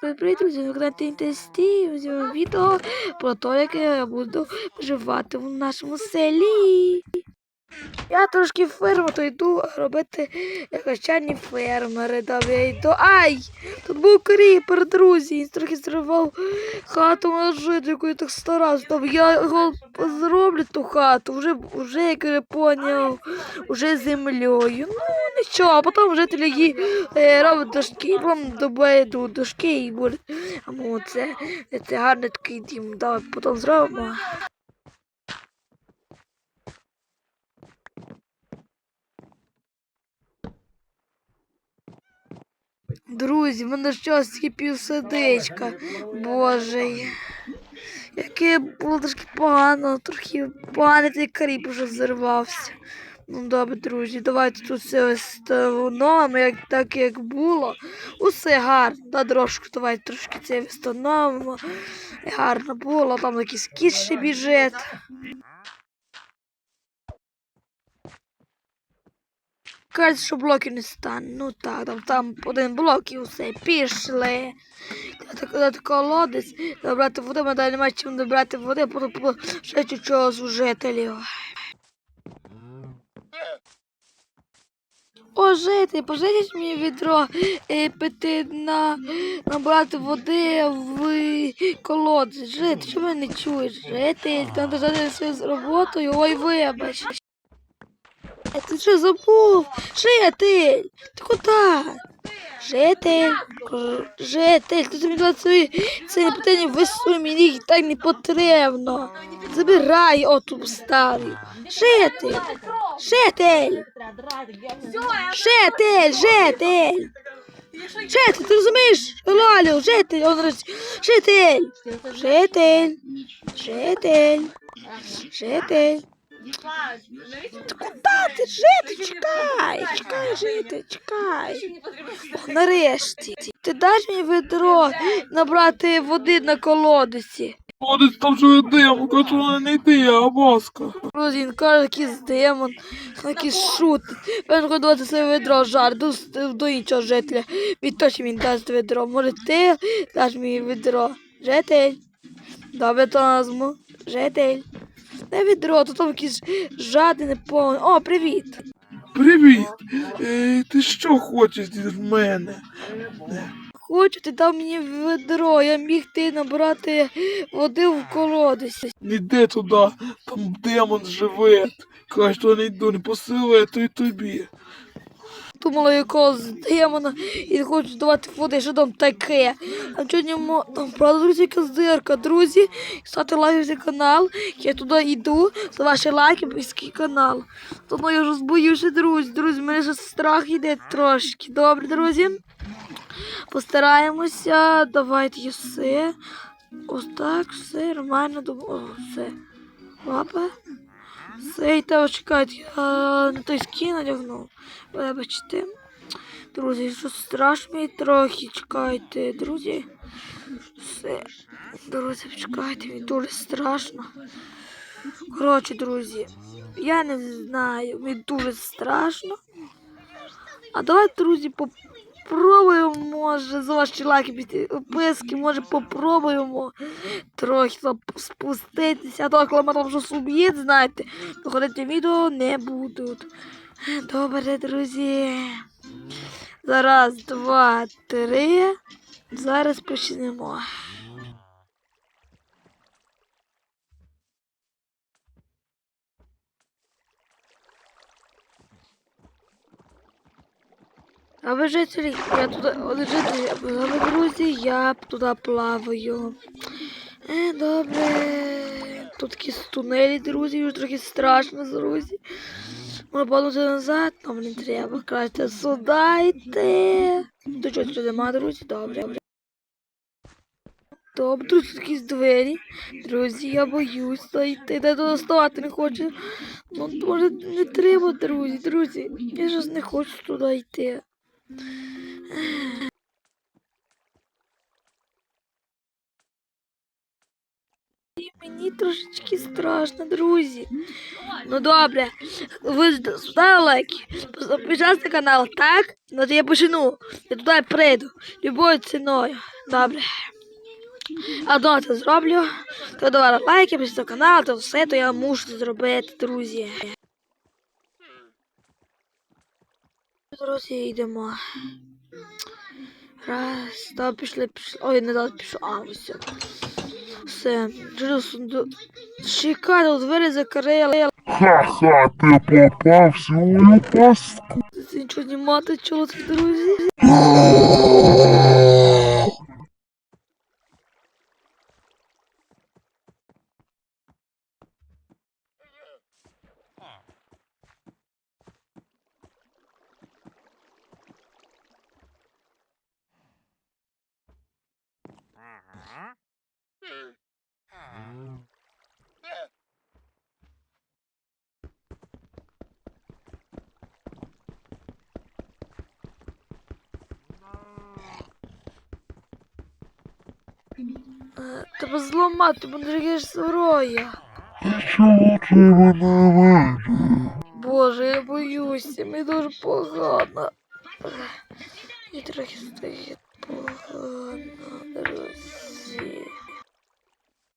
Привіт, друзі, ви на тесті відео про те, як я буду виживати в нашому селі. Я трошки ферму, то йду робити як фермери. Я йду. Ай! Тут був кріпер, друзі. Він трохи зривав хату на жительку і так старався. Там я його зроблю ту хату, вже, вже я поняв, вже землею. Ну нічого, а потім жителі її е, роблять дошки, вам добавить дошки і буде. А це, це гарний такий дім. Давай потім зробимо. Друзі, в мене щось скипів сердечка. Боже. Яке було трошки погано, трохи поганий цей каріб вже зірвався. Ну добре, друзі, давайте тут все встановимо, як так як було. Усе гарно. Да, дорожку давайте трошки це встановимо. Гарно було, там якийсь кіт ще біжить. Кажуть, що блоків не стане. Ну так, там, там один блок і все, пішли. Коли колодець, добрати води, ми далі немає чим добрати води, було ще чого з жителів. О, житель, пожаліть мені відро е, пити на набрати води в колодязь. Житель, що мене не чуєш? Житель, ти треба зайти свою з роботою, ой, вибач. Е, Ти що забув? Житель! Ти куди? Житель, житель, ти дала свої це питання висуй, мені їх так не потрібно. Забирай оту старий. Житель, житель, житель, житель. Житель, ти розумієш? Лалю, житель, он роз... житель, житель, житель, житель. Жити? Чекай, чекай, жити, чекай. Нарешті. Ти даш мені ведро набрати води на колодці. Ходить там же дим, кажу, не йди, а маска. Друзі, він каже, якийсь демон, якийсь шут. Він годувати своє ведро жар до, до іншого жителя. Він точно він дасть ведро. Може ти даш мені ведро? Житель. Добре, то назву. Житель. Де ведро, тут там якийсь жадний неповний. О, привіт. Привіт. Е, ти що хочеш від мене? Хочу, ти дав мені ведро, я міг ти набрати води в колодязь. Не йди туди, там демон живе. Каже, що не йду, не посилає, то й тобі. Думала якогось демона і хочу давати води, що там таке. А чого не. Там правда, друзі, якась. Друзі, ставте лайк за канал. Я туди йду за ваші лайки, близький канал. Тому я вже збоюся, друзі. Друзі, мене вже страх йде трошки. Добре, друзі. Постараємося. Давайте все. Ось так, все нормально. О, все. Лапа. І та чекайте, я не той скін надягнув. Вибачте. Друзі, що страшно трохи, чекайте, друзі. Все. Друзі, чекайте, мені дуже страшно. Коротше, друзі, я не знаю, мені дуже страшно. А давайте, друзі, попробуємо, може, за ваші лайки підписки, може попробуємо трохи спуститися, а то акламатом мене суб'єт, знаєте, Виходити відео не будуть. Добре, друзі. Зараз, два, три. Зараз почнемо. А ви жителі, я туди, жителі, а ви друзі, я туди плаваю. Е, добре. Тут такі тунелі, друзі, вже трохи страшно, друзі. Можна повернути назад, нам не треба. Краще сюди йти. До чого тут нема, друзі? Добре. Добре, тут якісь двері. Друзі, я боюсь зайти. Де туди ставати не хочу. Ну, може, не треба, друзі, друзі. Я ж не хочу туди йти. Мені трошечки страшно, друзі. Ну добре, ви ставили лайки, підписався на канал, так? Ну то я почну. Я туди прийду. Любою ціною. Добре. А до це зроблю. То давай лайки, підписався на канал, то все, то я мушу зробити, друзі. Друзі, йдемо. Раз, да, пішли, пішли. Ой, не дали пішли. А, ось. все. Чекай, тут двері закрили. Ха-ха, ти попав свою пастку. Це нічого знімати, чого це, друзі? Треба зламати, бо не зброя. Чого ти вона мене? Боже, я боюся, мені дуже погано. Мені трохи стає погано, друзі.